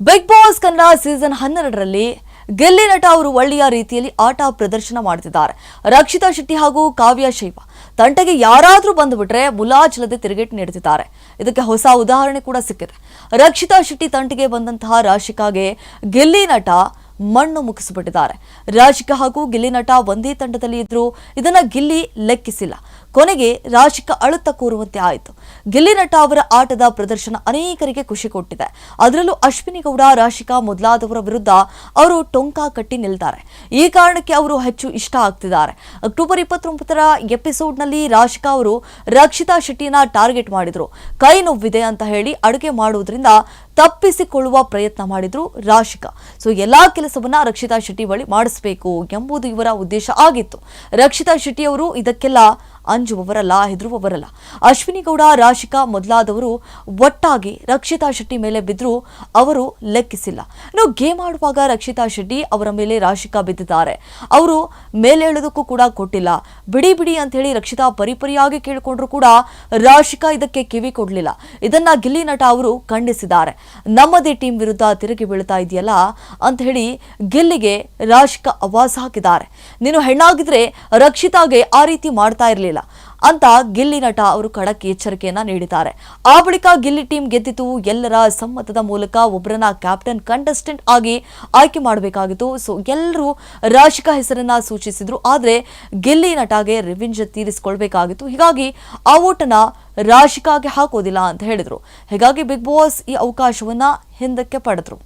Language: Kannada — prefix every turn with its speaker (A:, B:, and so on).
A: ಬಿಗ್ ಬಾಸ್ ಕನ್ನಡ ಸೀಸನ್ ಹನ್ನೆರಡರಲ್ಲಿ ಗೆಲ್ಲಿ ನಟ ಅವರು ಒಳ್ಳೆಯ ರೀತಿಯಲ್ಲಿ ಆಟ ಪ್ರದರ್ಶನ ಮಾಡುತ್ತಿದ್ದಾರೆ ರಕ್ಷಿತಾ ಶೆಟ್ಟಿ ಹಾಗೂ ಕಾವ್ಯ ಶೈವ ತಂಟೆಗೆ ಯಾರಾದರೂ ಬಂದುಬಿಟ್ರೆ ಮುಲಾಜಿಲ್ಲದೆ ತಿರುಗೇಟು ನೀಡುತ್ತಿದ್ದಾರೆ. ಇದಕ್ಕೆ ಹೊಸ ಉದಾಹರಣೆ ಕೂಡ ಸಿಕ್ಕಿದೆ. ರಕ್ಷಿತಾ ಶೆಟ್ಟಿ ತಂಟೆಗೆ ಬಂದಂತಹ ರಾಶಿಕಾಗೆ ಗೆಲ್ಲಿ ನಟ ಮಣ್ಣು ಮುಗಿಸಿಬಿಟ್ಟಿದ್ದಾರೆ. ರಾಶಿಕಾ ಹಾಗೂ ಗಿಲ್ಲಿ ನಟ ಒಂದೇ ತಂಡದಲ್ಲಿ ಇದ್ರು ಇದನ್ನ ಗಿಲ್ಲಿ ಲೆಕ್ಕಿಸಿಲ್ಲ. ಕೊನೆಗೆ ರಾಶಿಕಾ ಅಳುತ್ತ ಕೂರುವಂತೆ ಆಯಿತು. ಗಿಲ್ಲಿ ನಟ ಅವರ ಆಟದ ಪ್ರದರ್ಶನ ಅನೇಕರಿಗೆ ಖುಷಿ ಕೊಟ್ಟಿದೆ. ಅದರಲ್ಲೂ ಅಶ್ವಿನಿ ಗೌಡ, ರಾಶಿಕಾ ಮೊದಲಾದವರ ವಿರುದ್ಧ ಅವರು ಟೊಂಕ ಕಟ್ಟಿ ನಿಲ್ತಾರೆ. ಈ ಕಾರಣಕ್ಕೆ ಅವರು ಹೆಚ್ಚು ಇಷ್ಟ ಆಗ್ತಿದ್ದಾರೆ. ಅಕ್ಟೋಬರ್ ಇಪ್ಪತ್ತೊಂಬತ್ತರ ಎಪಿಸೋಡ್ನಲ್ಲಿ ರಾಶಿಕಾ ಅವರು ರಕ್ಷಿತಾ ಶೆಟ್ಟಿನ ಟಾರ್ಗೆಟ್ ಮಾಡಿದ್ರು. ಕೈ ನೋವಿದೆ ಅಂತ ಹೇಳಿ ಅಡುಗೆ ಮಾಡುವುದರಿಂದ ತಪ್ಪಿಸಿಕೊಳ್ಳುವ ಪ್ರಯತ್ನ ಮಾಡಿದ್ರು ರಾಶಿಕಾ. ಸೊ, ಎಲ್ಲಾ ಕೆಲಸವನ್ನ ರಕ್ಷಿತಾ ಶೆಟ್ಟಿ ಬಳಿ ಮಾಡಿಸಬೇಕು ಎಂಬುದು ಇವರ ಉದ್ದೇಶ ಆಗಿತ್ತು. ರಕ್ಷಿತಾ ಶೆಟ್ಟಿ ಅವರು ಇದಕ್ಕೆಲ್ಲ ಅಂಜುವವರಲ್ಲ, ಹೆದರುವವರಲ್ಲ. ಅಶ್ವಿನಿ ಗೌಡ ರಾಶಿಕಾ ಮೊದಲಾದವರು ಒಟ್ಟಾಗಿ ರಕ್ಷಿತಾ ಶೆಟ್ಟಿ ಮೇಲೆ ಬಿದ್ದರೂ ಅವರು ಲೆಕ್ಕಿಸಿಲ್ಲ. ಇನ್ನು ಗೇಮ್ ಆಡುವಾಗ ರಕ್ಷಿತಾ ಶೆಟ್ಟಿ ಅವರ ಮೇಲೆ ರಾಶಿಕಾ ಬಿದ್ದಿದ್ದಾರೆ. ಅವರು ಮೇಲೇಳೋದಕ್ಕೂ ಕೂಡ ಕೊಟ್ಟಿಲ್ಲ. ಬಿಡಿ ಬಿಡಿ ಅಂತ ಹೇಳಿ ರಕ್ಷಿತಾ ಪರಿಪರಿಯಾಗಿ ಕೇಳಿಕೊಂಡ್ರು ಕೂಡ ರಾಶಿಕಾ ಇದಕ್ಕೆ ಕಿವಿ ಕೊಡಲಿಲ್ಲ. ಇದನ್ನ ಗಿಲ್ಲಿ ನಟ ಅವರು ಖಂಡಿಸಿದ್ದಾರೆ. ನಮ್ಮದೇ ಟೀಮ್ ವಿರುದ್ಧ ತಿರುಗಿ ಬೀಳ್ತಾ ಇದೆಯಲ್ಲ ಅಂತ ಹೇಳಿ ಗಿಲ್ಲಿಗೆ ರಾಶಿಕಾ ಅವಾಜ್ ಹಾಕಿದ್ದಾರೆ. ನೀನು ಹೆಣ್ಣಾಗಿದ್ರೆ ರಕ್ಷಿತಾಗೆ ಆ ರೀತಿ ಮಾಡ್ತಾ ಇರಲಿಲ್ಲ. ಅಂತ ಗಿಲ್ಲಿ ನಟ ಅವರು ಖಡಕ್ ಎಚ್ಚರಿಕೆಯನ್ನ ನೀಡಿದ್ದಾರೆ. ಆ ಬಳಿಕ ಗಿಲ್ಲಿ ಟೀಮ್ ಗೆದ್ದಿತು. ಎಲ್ಲರ ಸಮ್ಮತದ ಮೂಲಕ ಒಬ್ಬರನ್ನ ಕ್ಯಾಪ್ಟನ್ ಕಂಟೆಸ್ಟೆಂಟ್ ಆಗಿ ಆಯ್ಕೆ ಮಾಡಬೇಕಾಗಿತ್ತು. ಸೊ ಎಲ್ಲರೂ ರಾಶಿಕಾ ಹೆಸರನ್ನ ಸೂಚಿಸಿದ್ರು. ಆದ್ರೆ ಗಿಲ್ಲಿ ನಟಗೆ ರಿವೆಂಜ್ ತೀರಿಸಿಕೊಳ್ಬೇಕಾಗಿತ್ತು. ಹೀಗಾಗಿ ಆ ಓಟನ ರಾಶಿಕಾಗೆ ಹಾಕೋದಿಲ್ಲ ಅಂತ ಹೇಳಿದ್ರು. ಹೀಗಾಗಿ ಬಿಗ್ ಬಾಸ್ ಈ ಅವಕಾಶವನ್ನ ಹಿಂದಕ್ಕೆ ಪಡೆದ್ರು.